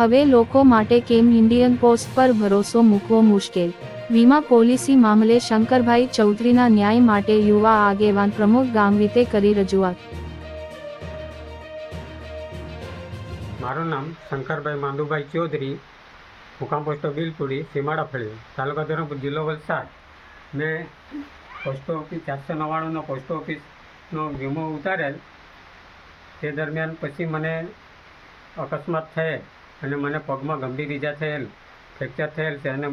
હવે લોકો માટે કેમ ઇન્ડિયન પોસ્ટ પર ભરોસો મૂકવો મુશ્કેલ? વીમા પોલિસી મામલે શંકરભાઈ ચૌધરીના ન્યાય માટે યુવા આગેવાન પ્રમોદ ગામવીતે કરી રજૂઆત. મારું નામ શંકરભાઈ માંદુભાઈ ચૌધરી, મુકામ પોસ્ટ બિલપુરી સીમાડા ફળી તાલુકા ધરમપુર જિલ્લો વલસાડ. મેં પોસ્ટ ઓફિસ, ચારસો નવ્વાણુંનો પોસ્ટ ઓફિસનો વીમો ઉતારેલ. તે દરમિયાન પછી મને અકસ્માત થયેલ. અને મને પગમાં ગંભીર ઈજા થયેલ, ફ્રેક્ચર થયેલ છે અને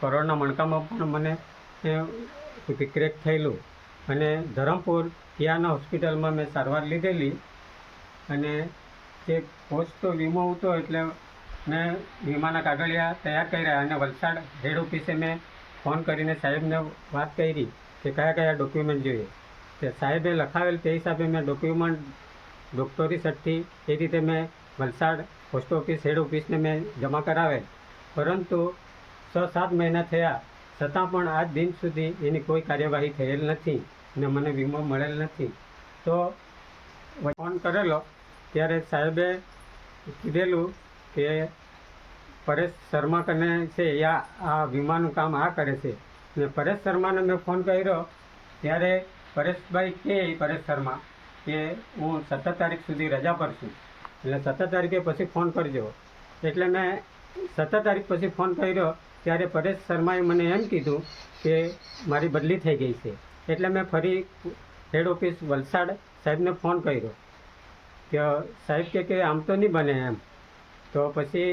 કરોડના મણકામાં પણ મને ક્રેક થયેલું. અને ધરમપુર યાના હોસ્પિટલમાં મેં સારવાર લીધેલી અને તે પોસ્ટ વીમો હતો એટલે મેં વીમાના કાગળિયા તૈયાર કર્યા અને વલસાડ હેડ ઓફિસે મેં ફોન કરીને સાહેબને વાત કરી કે કયા કયા ડોક્યુમેન્ટ જોઈએ. તે સાહેબે લખાવેલ તે હિસાબે મેં ડોક્યુમેન્ટ, ડોક્ટરી સઠ્ઠી એ રીતે મેં વલસાડ પોસ્ટ ઓફિસ હેડ ઓફિસને મેં જમા કરાવેલ પરંતુ છ સાત મહિના થયા, છતાં પણ આજ દિન સુધી એની કોઈ કાર્યવાહી થયેલ નથી અને મને વીમો મળેલ નથી. તો ફોન કરેલો, ત્યારે સાહેબે કીધેલું કે પરેશ શર્મા કને છે યા આ વીમાનું કામ આ કરે છે. ને પરેશ શર્માને મેં ફોન કર્યો, ત્યારે પરેશભાઈ કે, પરેશ શર્મા, કે હું સત્તર તારીખ સુધી રજા પર છું એટલે સત્તર તારીખે પછી ફોન કરજો. એટલે મેં સત્તર તારીખ પછી ફોન કર્યો, ત્યારે પરેશ શર્માએ મને એમ કીધું કે મારી બદલી થઈ ગઈ છે. એટલે મેં ફરી હેડ ઓફિસ વલસાડ સાહેબને ફોન કર્યો. કે સાહેબ કે કે આમ તો નહીં બને એમ. તો પછી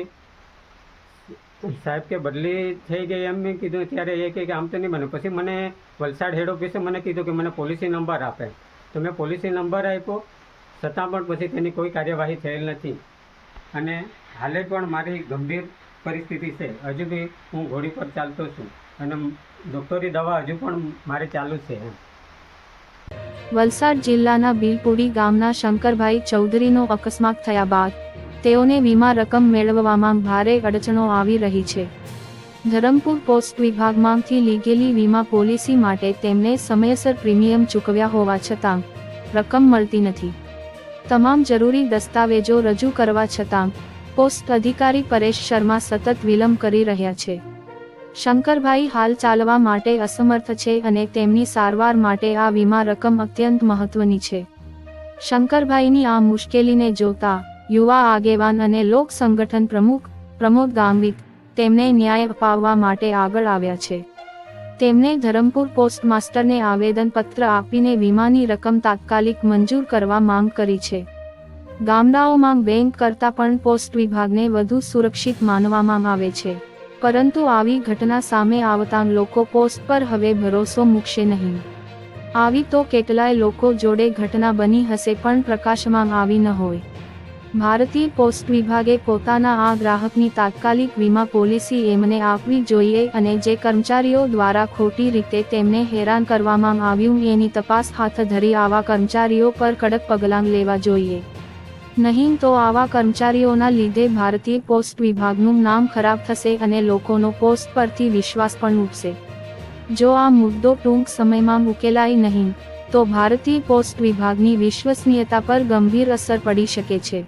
સાહેબ કે બદલી થઈ ગઈ એમ મેં કીધું, ત્યારે એ કે આમ તો નહીં બને. પછી મને વલસાડ હેડ ઓફિસે મને કીધું કે મને પોલિસી નંબર આપે. તો મેં પોલિસી નંબર આપ્યો. છતાં પણ પછી તેની કોઈ કાર્યવાહી થયેલ નથી. અને હાલે પણ મારી ગંભીર પરિસ્થિતિ છે. હજુ બી હું ઘોડી પર ચાલતો છું. અને ડૉક્ટરી દવા હજુ પણ મારે ચાલુ છે. વલસાડ જિલ્લાના બિલપુડી ગામના શંકરભાઈ ચૌધરીનો અકસ્માત થયા બાદ તેઓને વીમા રકમ મેળવવામાં ભારે અડચણો આવી રહી છે. ધરમપુર પોસ્ટ વિભાગમાંથી લીધેલી વીમા પોલિસી માટે તેમને સમયસર પ્રીમિયમ ચૂકવ્યા હોવા છતાં રકમ મળતી નથી. તમામ જરૂરી દસ્તાવેજો રજૂ કરવા છતાં, પોસ્ટ અધિકારી પરેશ શર્મા સતત વિલંબ કરી રહ્યા છે. શંકરભાઈ હાલ ચાલવા માટે અસમર્થ છે અને તેમની સારવાર માટે આ વીમા રકમ અત્યંત મહત્વની છે. શંકરભાઈની આ મુશ્કેલીને જોતા, યુવા આગેવાન અને લોક સંગઠન પ્રમુખ પ્રમોદ ગામવિત તેમને ન્યાય અપાવવા માટે આગળ આવ્યા છે. તેમણે ધરમપુર પોસ્ટ માસ્ટરને આવેદનપત્ર આપીને વીમાની રકમ તાત્કાલિક મંજૂર કરવા માંગ કરી છે. ગામડાઓમાં બેંક કરતાં પણ પોસ્ટ વિભાગને વધુ સુરક્ષિત માનવામાં આવે છે. પરંતુ આવી ઘટના સામે આવતાં લોકો પોસ્ટ પર હવે ભરોસો મૂકશે નહીં. આવી તો કેટલાય લોકો જોડે ઘટના બની હશે પણ પ્રકાશમાં આવી ન હોય. ભારતીય પોસ્ટ વિભાગે પોતાના આ ગ્રાહકની તાત્કાલિક વીમા પોલિસી એમને આપવી જોઈએ અને જે કર્મચારીઓ દ્વારા ખોટી રીતે તેમને હેરાન કરવામાં આવ્યું એની તપાસ હાથ ધરી આવા કર્મચારીઓ પર કડક પગલાં લેવા જોઈએ. નહીં તો આવા કર્મચારીઓના લીધે ભારતીય પોસ્ટ વિભાગનું નામ ખરાબ થશે અને લોકોનો પોસ્ટ પરથી વિશ્વાસ પણ ઉઠશે. જો આ મુદ્દો ટૂંક સમયમાં ઉકેલાય નહીં, તો ભારતીય પોસ્ટ વિભાગની વિશ્વસનીયતા પર ગંભીર અસર પડી શકે છે.